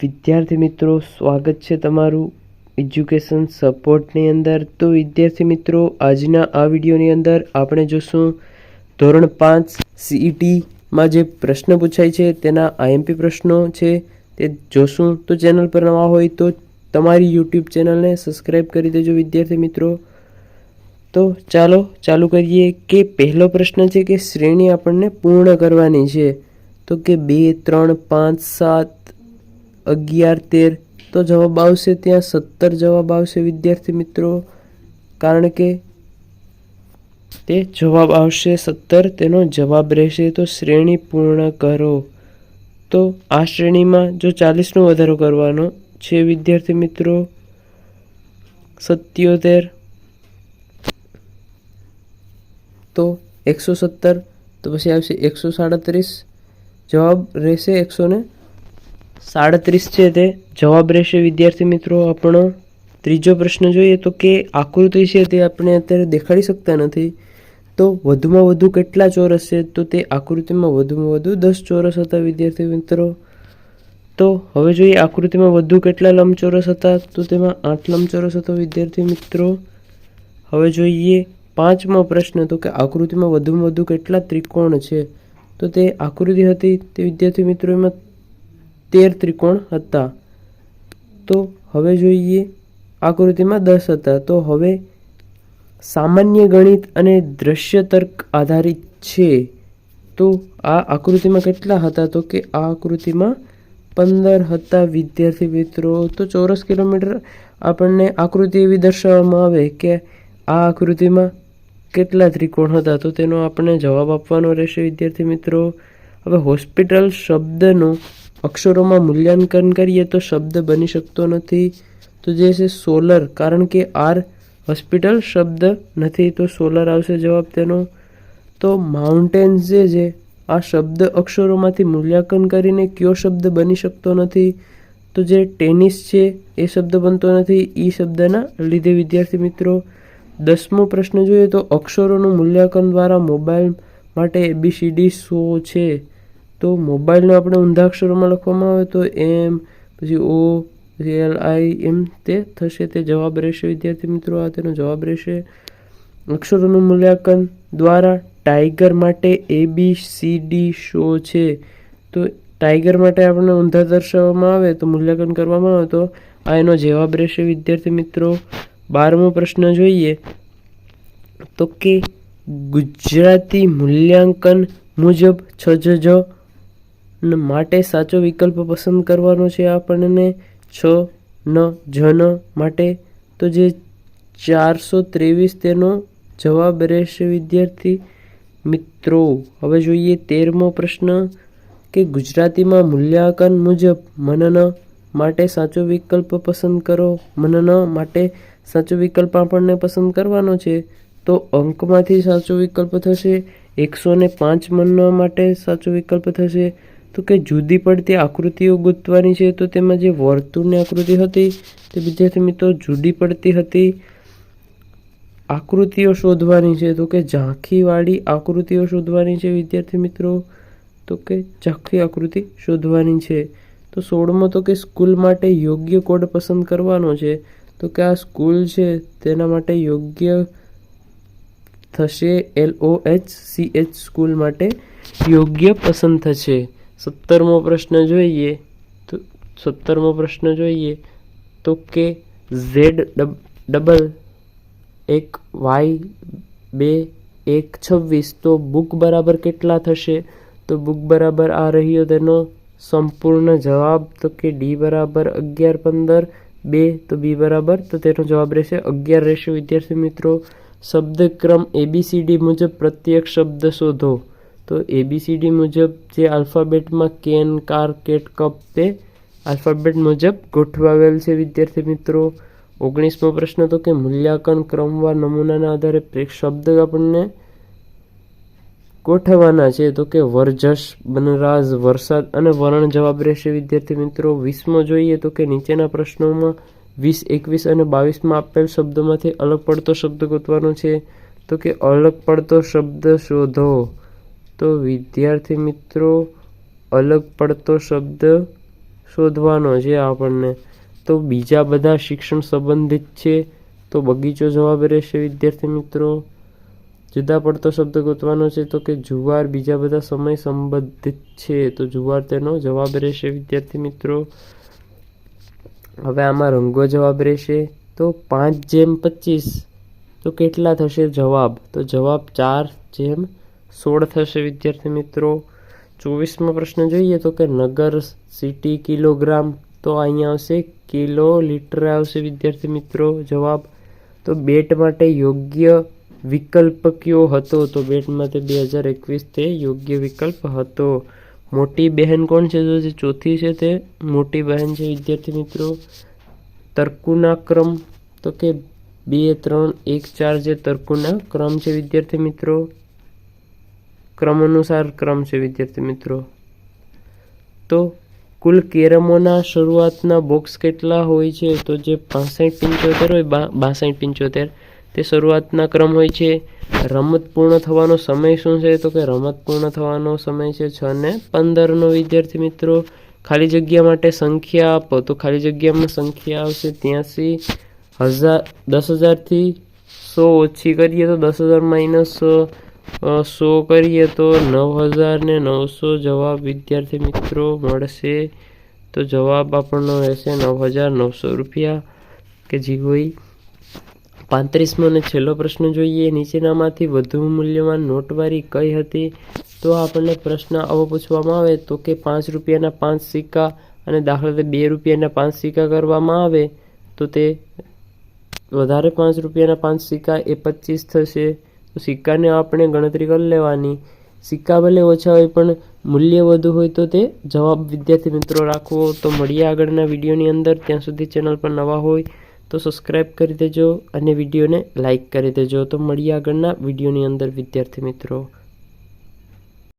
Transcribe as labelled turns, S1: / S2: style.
S1: વિદ્યાર્થી મિત્રો, સ્વાગત છે તમારું એજ્યુકેશન સપોર્ટની અંદર. તો વિદ્યાર્થી મિત્રો, આજના આ વિડીયોની અંદર આપણે જોશું ધોરણ પાંચ સીઈટીમાં જે પ્રશ્ન પૂછાય છે, તેના આઈએમપી પ્રશ્નો છે, તે જોશું. તો ચેનલ પર નવા હોય તો તમારી યુટ્યુબ ચેનલને સબસ્ક્રાઈબ કરી દેજો વિદ્યાર્થી મિત્રો. તો ચાલો, ચાલુ કરીએ કે પહેલો પ્રશ્ન છે કે શ્રેણી આપણને પૂર્ણ કરવાની છે. તો કે બે, ત્રણ, પાંચ, સાત અગિયાર, તેર. તો જવાબ આવશે ત્યાં સત્તર જવાબ આવશે, વિદ્યાર્થી મિત્રો. કારણ કે તે જવાબ આવશે સત્તર, તેનો જવાબ રહેશે તો શ્રેણી પૂર્ણ કરો. તો આ શ્રેણીમાં જો ચાલીસનો વધારો કરવાનો છે, વિદ્યાર્થી મિત્રો, સત્યોતેર. તો એકસો સત્તર, તો પછી આવશે એકસો સાડત્રીસ. જવાબ રહેશે એકસો ને સાડત્રીસ છે તે. જવાબ રહેશે, વિદ્યાર્થી મિત્રો, આપણો. ત્રીજો પ્રશ્ન જોઈએ તો કે આકૃતિ છે તે આપણે અત્યારે દેખાડી શકતા નથી. તો વધુમાં વધુ કેટલા ચોરસ છે? તો તે આકૃતિમાં વધુમાં વધુ દસ ચોરસ હતા, વિદ્યાર્થી મિત્રો. તો હવે જોઈએ આકૃતિમાં વધુ કેટલા લંબચોરસ હતા? તો તેમાં આઠ લંબચોરસ હતો, વિદ્યાર્થી મિત્રો. હવે જોઈએ પાંચમો પ્રશ્ન, તો કે આકૃતિમાં વધુમાં વધુ કેટલા ત્રિકોણ છે? તો તે આકૃતિ હતી તે, વિદ્યાર્થી મિત્રો, એમાં તેર ત્રિકોણ હતા. તો હવે જોઈએ આકૃતિમાં દસ હતા. તો હવે સામાન્ય ગણિત અને દ્રશ્ય તર્ક આધારિત છે. તો આ આકૃતિમાં કેટલા હતા? તો કે આ આકૃતિમાં પંદર હતા વિદ્યાર્થી મિત્રો. તો ચોરસ કિલોમીટર આપણને આકૃતિ એવી દર્શાવવામાં આવે કે આ આકૃતિમાં કેટલા ત્રિકોણ હતા? તો તેનો આપણે જવાબ આપવાનો રહેશે વિદ્યાર્થી મિત્રો. હવે હોસ્પિટલ શબ્દનું અક્ષરોમાં મૂલ્યાંકન કરીએ તો શબ્દ બની શકતો નથી. તો જે છે સોલર, કારણ કે આર હોસ્પિટલ શબ્દ નથી, તો સોલર આવશે જવાબ તેનો. તો માઉન્ટેન્સ જે છે, આ શબ્દ અક્ષરોમાંથી મૂલ્યાંકન કરીને કયો શબ્દ બની શકતો નથી? તો જે ટેનિસ છે, એ શબ્દ બનતો નથી. એ શબ્દના લીધે, વિદ્યાર્થી મિત્રો, દસમો પ્રશ્ન જોઈએ તો અક્ષરોનું મૂલ્યાંકન દ્વારા મોબાઈલ માટે એબીસીડી શો છે? તો મોબાઈલને આપણે ઊંધા અક્ષરોમાં લખવામાં આવે તો એમ, પછી ઓ, પછી એલ, આઈ, એમ તે થશે, તે જવાબ રહેશે, વિદ્યાર્થી મિત્રો, આ તેનો જવાબ રહેશે. અક્ષરોનું મૂલ્યાંકન દ્વારા ટાઈગર માટે A, B, C, D, show છે. તો ટાઈગર માટે આપણને ઊંધા દર્શાવવામાં આવે તો મૂલ્યાંકન કરવામાં આવે તો આ એનો જવાબ રહેશે, વિદ્યાર્થી મિત્રો. બારમો પ્રશ્ન જોઈએ. તો કે ગુજરાતી મૂલ્યાંકન મુજબ છ જ માટે સાચો વિકલ્પ પસંદ કરવાનો છે આપણને છ, ન, જન માટે. તો જે ચારસો ત્રેવીસ તેનો જવાબ રહેશે વિદ્યાર્થી મિત્રો. હવે જોઈએ તેરમો પ્રશ્ન કે ગુજરાતીમાં મૂલ્યાંકન મુજબ મનન માટે સાચો વિકલ્પ પસંદ કરો. મનન માટે સાચો વિકલ્પ આપણને પસંદ કરવાનો છે. તો અંકમાંથી સાચો વિકલ્પ થશે. એકસો ને પાંચ મનન માટે સાચો વિકલ્પ થશે. તો કે જુદી પડતી આકૃતિઓ ગોતવાની છે, તો તેમાં જે વર્તુળની આકૃતિ હતી, તે વિદ્યાર્થી મિત્રો જુદી પડતી હતી. આકૃતિઓ શોધવાની છે, તો કે ઝાંખીવાળી આકૃતિઓ શોધવાની છે, વિદ્યાર્થી મિત્રો. તો કે ઝાંખી આકૃતિ શોધવાની છે. તો સોળમો તો કે સ્કૂલ માટે યોગ્ય કોડ પસંદ કરવાનો છે. તો કે આ સ્કૂલ છે, તેના માટે યોગ્ય થશે L O H C H school માટે યોગ્ય પસંદ થશે. સત્તરમો પ્રશ્ન જોઈએ તો સત્તરમો પ્રશ્ન જોઈએ તો કે ઝેડ ડબલ એક વાય બે એક છવ્વીસ તો બુક બરાબર કેટલા થશે? તો બુક બરાબર આ રહ્યો તેનો સંપૂર્ણ જવાબ તો કે ડી બરાબર અગિયાર પંદર, બે તો બી બરાબર, તો તેનો જવાબ રહેશે અગિયાર રહેશે વિદ્યાર્થી મિત્રો. શબ્દક્રમ એબીસીડી મુજબ પ્રત્યેક શબ્દ શોધો. તો એબીસીડી મુજબ જે આલ્ફાબેટમાં કેન કાર કેટ કપ તે આલ્ફાબેટ મુજબ ગોઠવાવેલ છે, વિદ્યાર્થી મિત્રો. ઓગણીસમો પ્રશ્ન તો કે મૂલ્યાંકન ક્રમવાર નમૂનાના આધારે શબ્દ આપણને ગોઠવવાના છે. તો કે વરજશ બનરાજ વરસાદ અને વરણ જવાબ રહેશે, વિદ્યાર્થી મિત્રો. વીસમો જોઈએ તો કે નીચેના પ્રશ્નોમાં વીસ, એકવીસ અને બાવીસમાં આપેલ શબ્દોમાંથી અલગ પડતો શબ્દ ગોતવાનો છે. તો કે અલગ પડતો શબ્દ શોધો. તો વિદ્યાર્થી મિત્રો, અલગ પડતો શબ્દ શોધવાનો છે આપણને. તો બીજા બધા શિક્ષણ સંબંધિત છે, તો બગીચો જવાબ રહેશે વિદ્યાર્થી મિત્રો. જુદા પડતો શબ્દ ગોતવાનો છે તો કે જુવાર બીજા બધા સમય સંબંધિત છે, તો જુવાર તેનો જવાબ રહેશે વિદ્યાર્થી મિત્રો. હવે આમાં રંગો જવાબ રહેશે. તો પાંચ જેમ પચીસ, તો કેટલા થશે જવાબ? તો જવાબ ચાર જેમ સોળ થશે વિદ્યાર્થી મિત્રો. ચોવીસમાં પ્રશ્ન જોઈએ તો કે નગર સિટી કિલોગ્રામ તો અહીંયા આવશે કિલો લીટર આવશે વિદ્યાર્થી મિત્રો. જવાબ તો બેટ માટે યોગ્ય વિકલ્પ કયો હતો? તો બેટ માટે બે હજાર એકવીસ તે યોગ્ય વિકલ્પ હતો. મોટી બહેન કોણ છે? તો જે ચોથી છે તે મોટી બહેન છે વિદ્યાર્થી મિત્રો. તર્કુના ક્રમ તો કે બે, ત્રણ, એક, ચાર જે તર્કુના ક્રમ છે વિદ્યાર્થી મિત્રો. ક્રમ અનુસાર ક્રમ છે, વિદ્યાર્થી મિત્રો. તો કુલ કેરમોના શરૂઆતના બોક્સ કેટલા હોય છે? તો જે પાસઠ પંચોતેર હોય બાસઠ પંચોતેર, તે શરૂઆતના ક્રમ હોય છે. રમત પૂર્ણ થવાનો સમય શું છે? તો કે રમત પૂર્ણ થવાનો સમય છે છ ને પંદરનો વિદ્યાર્થી મિત્રો. ખાલી જગ્યા માટે સંખ્યા આપો. તો ખાલી જગ્યામાં સંખ્યા આવશે ત્યાંસી હજાર, દસ હજારથી સો ઓછી કરીએ તો દસ હજાર માઇનસ સો કરીએ તો નવ હજાર ને નવસો જવાબ વિદ્યાર્થી મિત્રો મળશે. તો જવાબ આપણનો રહેશે નવ હજાર નવસો રૂપિયા. કે જી હોય પાંત્રીસમો અને છેલ્લો પ્રશ્ન જોઈએ. નીચેનામાંથી વધુ મૂલ્યવાન નોટવારી કઈ હતી? તો આપણને પ્રશ્ન આવો પૂછવામાં આવે તો કે પાંચ રૂપિયાના પાંચ સિક્કા અને દાખલા બે રૂપિયાના પાંચ સિક્કા કરવામાં આવે તો તે વધારે પાંચ રૂપિયાના પાંચ સિક્કા એ પચીસ થશે. તો સિક્કાને આપણે ગણતરી કરી લેવાની. સિક્કા ભલે ઓછા હોય, પણ મૂલ્ય વધુ હોય તો તે જવાબ વિદ્યાર્થી મિત્રો રાખવો. તો મળીએ આગળના વિડીયોની અંદર. ત્યાં સુધી ચેનલ પર નવા હોય તો સબસ્ક્રાઈબ કરી દેજો અને વિડીયોને લાઇક કરી દેજો. તો મળીએ આગળના વિડીયોની અંદર, વિદ્યાર્થી મિત્રો.